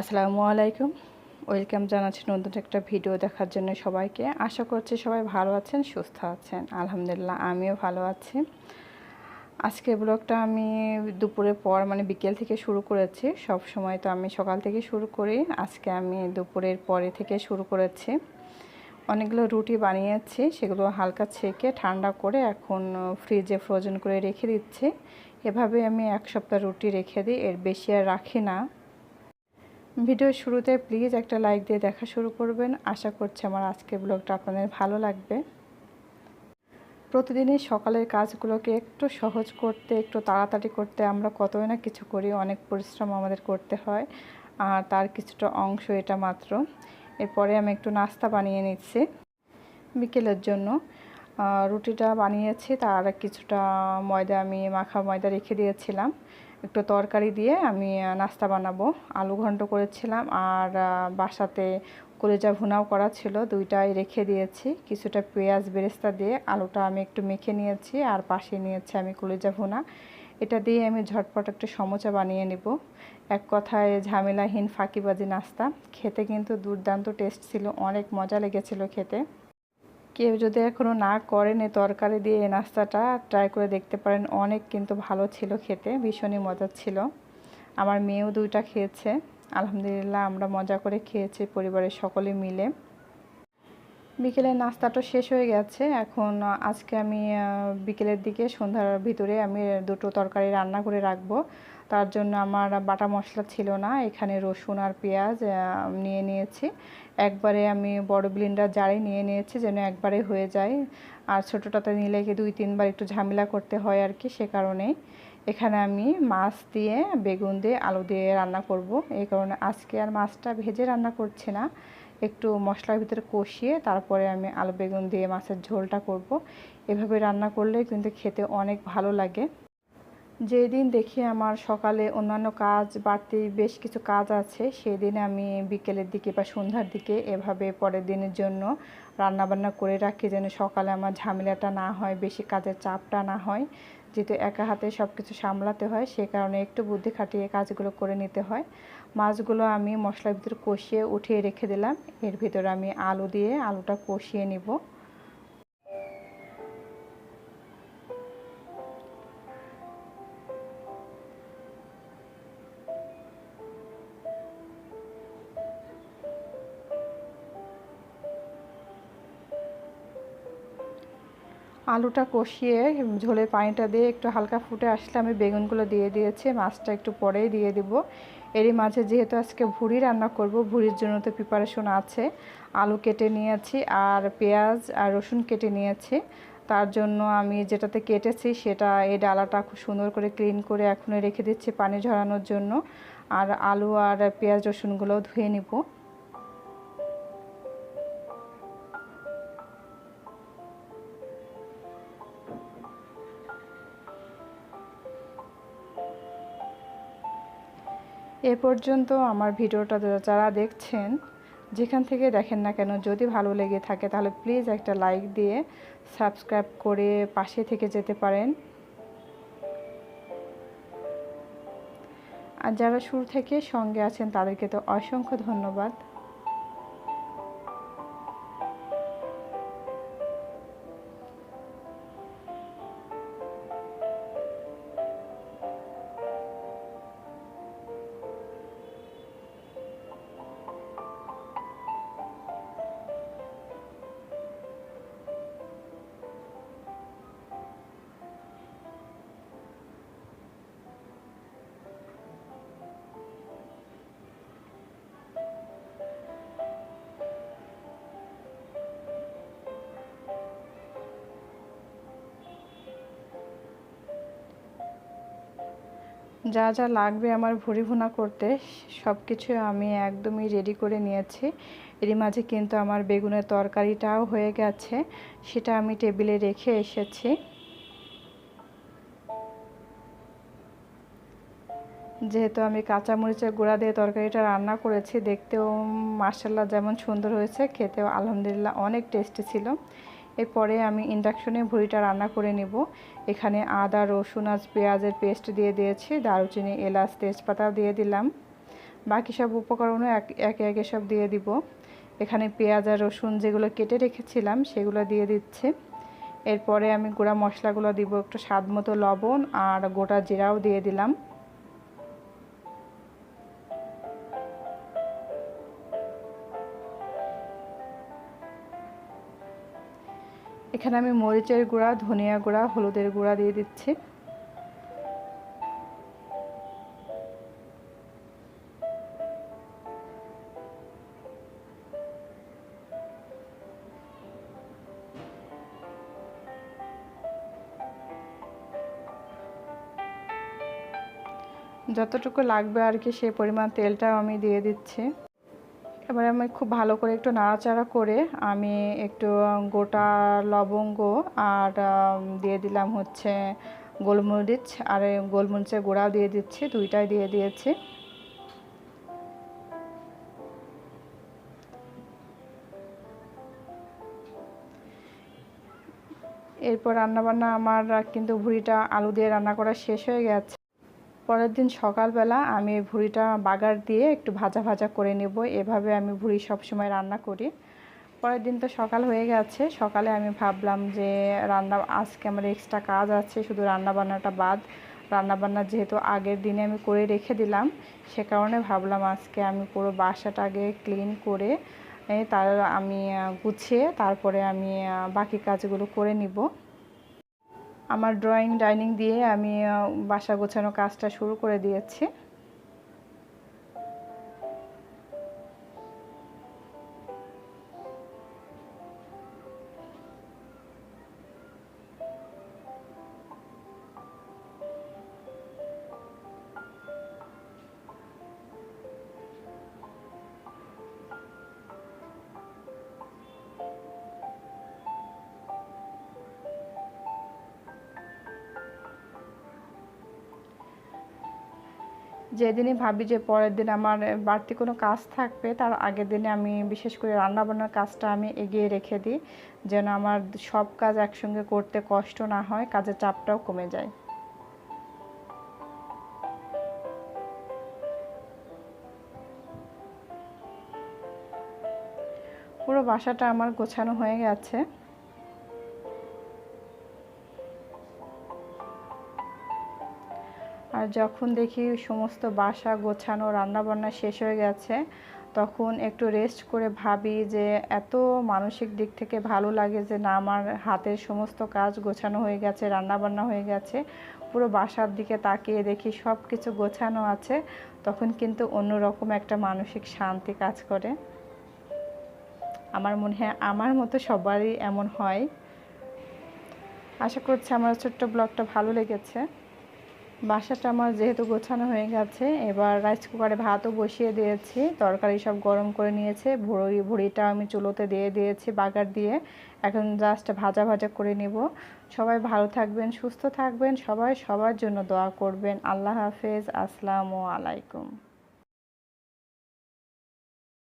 আসসালামু আলাইকুম। ওয়েলকাম জানাচ্ছি নতুন একটা ভিডিও দেখার জন্য সবাইকে। আশা করছি সবাই ভালো আছেন, সুস্থ আছেন। আলহামদুলিল্লাহ, আমিও ভালো আছি। আজকে ব্লগটা আমি দুপুরের পর মানে বিকেল থেকে শুরু করেছি। সব সময় তো আমি সকাল থেকে শুরু করি। আজকে আমি দুপুরের পরে থেকে শুরু করেছি। অনেকগুলো রুটি বানিয়েছি, সেগুলো হালকা ছেঁকে ঠান্ডা করে এখন ফ্রিজে ফ্রোজেন করে রেখে দিচ্ছি। এভাবে আমি এক সপ্তাহ রুটি রেখে দিই। এর বেশি আর রাখি না। ভিডিওর শুরুতে প্লিজ একটা লাইক দিয়ে দেখা শুরু করবেন। আশা করছি আমার আজকের ব্লগটা আপনাদের ভালো লাগবে। প্রতিদিনই সকালের কাজগুলোকে একটু সহজ করতে, একটু তাড়াতাড়ি করতে আমরা কতই না কিছু করি, অনেক পরিশ্রম আমাদের করতে হয়। আর তার কিছুটা অংশ এটা মাত্র। এরপরে আমি একটু নাস্তা বানিয়ে নিচ্ছি বিকেলের জন্য। রুটিটা বানিয়েছি, তার কিছুটা ময়দা আমি মাখা ময়দা রেখে দিয়েছিলাম। একটু তরকারি দিয়ে আমি নাস্তা বানাবো। আলু ঘন্ট করেছিলাম আর বাসাতে কলেজা ভুনাও করা ছিল, দুইটাই রেখে দিয়েছি। কিছুটা পেঁয়াজ বেরেস্তা দিয়ে আলুটা আমি একটু মেখে নিয়েছি আর পাশে নিয়েছি আমি কলেজা ভুনা। এটা দিয়ে আমি ঝটপট একটা সমোচা বানিয়ে নেব। এক কথায় ঝামেলাহীন ফাঁকিবাজি নাস্তা। খেতে কিন্তু দুর্দান্ত টেস্ট ছিল, অনেক মজা লেগেছিল খেতে। কেউ যদি এখনও না করেন এই তরকারি দিয়ে এই নাস্তাটা ট্রাই করে দেখতে পারেন। অনেক কিন্তু ভালো ছিল খেতে, ভীষণই মজা ছিল। আমার মেয়েও দুইটা খেয়েছে। আলহামদুলিল্লাহ আমরা মজা করে খেয়েছি পরিবারের সকলে মিলে। বিকেলের নাস্তাটা শেষ হয়ে গেছে। এখন আজকে আমি বিকেলের দিকে সন্ধ্যার ভিতরে আমি দুটো তরকারি রান্না করে রাখব। তার জন্য আমার বাটা মশলা ছিল না। এখানে রসুন আর পেঁয়াজ নিয়ে নিয়েছি। একবারে আমি বড় ব্লিন্ডার জারে নিয়ে নিয়েছি যেন একবারে হয়ে যায়। আর ছোটোটাতে নিলে কি দুই, তিনবার একটু ঝামেলা করতে হয় আর কি সে কারণে। এখানে আমি মাছ দিয়ে, বেগুন দিয়ে, আলু দিয়ে রান্না করব। এই কারণে আজকে আর মাছটা ভেজে রান্না করছি না। একটু মশলার ভিতরে কষিয়ে তারপরে আমি আলু, বেগুন দিয়ে মাছের ঝোলটা করব। এভাবে রান্না করলে কিন্তু খেতে অনেক ভালো লাগে। যেদিন দেখি আমার সকালে অন্যান্য কাজ বাড়তি বেশ কিছু কাজ আছে সেই দিনে আমি বিকেলের দিকে বা সন্ধ্যার দিকে এভাবে পরের দিনের জন্য রান্নাবান্না করে রাখি যেন সকালে আমার ঝামেলাটা না হয়, বেশি কাজের চাপটা না হয়। যেহেতু একা হাতে সব কিছু সামলাতে হয়, সে কারণে একটু বুদ্ধি খাটিয়ে কাজগুলো করে নিতে হয়। মাছগুলো আমি মশলার ভিতরে কষিয়ে উঠিয়ে রেখে দিলাম। এর ভিতরে আমি আলু দিয়ে আলুটা কষিয়ে নিব। আলুটা কষিয়ে ঝোলের পানিটা দিয়ে একটু হালকা ফুটে আসলে আমি বেগুনগুলো দিয়ে দিয়েছি, মাছটা একটু পরেই দিয়ে দিব। এরই মাঝে যেহেতু আজকে ভুড়ি রান্না করব, ভুড়ির জন্য তো প্রিপারেশন আছে। আলু কেটে নিয়েছি আর পেঁয়াজ আর রসুন কেটে নিয়েছি। তার জন্য আমি যেটাতে কেটেছি সেটা এই ডালাটা খুব সুন্দর করে ক্লিন করে এখনই রেখে দিচ্ছি পানি ঝরানোর জন্য। আর আলু আর পেঁয়াজ রসুনগুলোও ধুয়ে নিব। এ পর্যন্ত আমার ভিডিওটা যারা দেখছেন, যেখান থেকে দেখেন না কেন, যদি ভালো লেগে থাকে, তাহলে প্লিজ একটা লাইক দিয়ে সাবস্ক্রাইব করে পাশে থেকে যেতে পারেন। আর যারা শুরু থেকে সঙ্গে আছেন, তাদেরকে তো অসংখ্য ধন্যবাদ। যা যা লাগবে আমার ভুড়ি ভুনা করতে, সব কিছু আমি একদমই রেডি করে নিয়েছি। এরই মাঝে কিন্তু আমার বেগুনের তরকারিটাও হয়ে গেছে, সেটা আমি টেবিলে রেখে এসেছি। যেহেতু আমি কাঁচামরিচের গুঁড়া দিয়ে তরকারিটা রান্না করেছি, দেখতেও মার্শাল্লাহ যেমন সুন্দর হয়েছে, খেতেও আলহামদুলিল্লাহ অনেক টেস্টি ছিল। এরপরে আমি ইন্ডাকশনে ভুড়িটা রান্না করে নিব। এখানে আদা, রসুন আর পেঁয়াজের পেস্ট দিয়ে দিয়েছি, দারুচিনি, এলাচ তেজপাতাও দিয়ে দিলাম। বাকি সব উপকরণও এক, একে একে সব দিয়ে দিব। এখানে পেঁয়াজ আর রসুন যেগুলো কেটে রেখেছিলাম সেগুলো দিয়ে দিচ্ছে। এরপরে আমি গুঁড়া মশলাগুলো দিব একটু স্বাদ মতো লবণ আর গোটা জিরাও দিয়ে দিলাম। এখানে আমি মরিচের গুঁড়া, ধনিয়া গুঁড়া, হলুদের গুঁড়া দিয়ে দিচ্ছি। যতটুকু লাগবে আর কি সেই পরিমাণ তেলটাও আমি দিয়ে দিচ্ছি। এবারে আমি খুব ভালো করে একটু নাড়াচাড়া করে আমি একটু গোটা লবঙ্গ আর দিয়ে দিলাম হচ্ছে গোলমরিচ। আর গোলমরিচের গোড়াও দিয়ে দিচ্ছি, দুইটাই দিয়ে দিয়েছি। এরপর রান্নাবান্না আমার কিন্তু ভুড়িটা আলু দিয়ে রান্না করা শেষ হয়ে গেছে। পরের দিন সকালবেলা আমি ভুড়িটা বাগার দিয়ে একটু ভাজা ভাজা করে নেব। এভাবে আমি ভুড়ি সবসময় রান্না করি। পরের দিন তো সকাল হয়ে গেছে। সকালে আমি ভাবলাম যে রান্না, আজকে আমার এক্সট্রা কাজ আছে, শুধু রান্না বান্নাটা বাদ। রান্নাবান্না যেহেতু আগের দিনে আমি করে রেখে দিলাম, সে কারণে ভাবলাম আজকে আমি পুরো বাসাটা আগে ক্লিন করে তার আমি গুছিয়ে তারপরে আমি বাকি কাজগুলো করে নিব। আমার ড্রয়িং ডাইনিং দিয়ে আমি বাসা গোছানো কাজটা শুরু করে দিয়েছি। যেদিনই ভাবি যে পরের দিন আমার বাড়তি কোনো কাজ থাকবে, তার আগের দিনে আমি বিশেষ করে রান্নাবান্নার কাজটা আমি এগিয়ে রেখে দিই, যেন আমার সব কাজ একসঙ্গে করতে কষ্ট না হয়, কাজের চাপটাও কমে যায়। পুরো বাসাটা আমার গোছানো হয়ে গেছে। যখন দেখি সমস্ত বাসা গোছানো, রান্নাবান্না শেষ হয়ে গেছে, তখন একটু রেস্ট করে ভাবি যে এত মানসিক দিক থেকে ভালো লাগে যে না, আমার হাতের সমস্ত কাজ গোছানো হয়ে গেছে, রান্নাবান্না হয়ে গেছে। পুরো বাসার দিকে তাকিয়ে দেখি সব কিছু গোছানো আছে, তখন কিন্তু অন্যরকম একটা মানসিক শান্তি কাজ করে। আমার মনে হয়, আমার মতো সবারই এমন হয়। আশা করছি আমার ছোট্ট ব্লগটা ভালো লেগেছে। বাসাটা আমার যেহেতু গোছানো হয়ে গেছে, এবার রাইস কুকারে ভাতও বসিয়ে দিয়েছি, তরকারি সব গরম করে নিয়েছে, ভুড়ি, ভুড়িটা আমি চুলোতে দিয়ে দিয়েছি বাগার দিয়ে, এখন জাস্ট ভাজা ভাজা করে নেব। সবাই ভালো থাকবেন, সুস্থ থাকবেন, সবাই সবার জন্য দোয়া করবেন। আল্লাহ হাফেজ, আসসালামু আলাইকুম।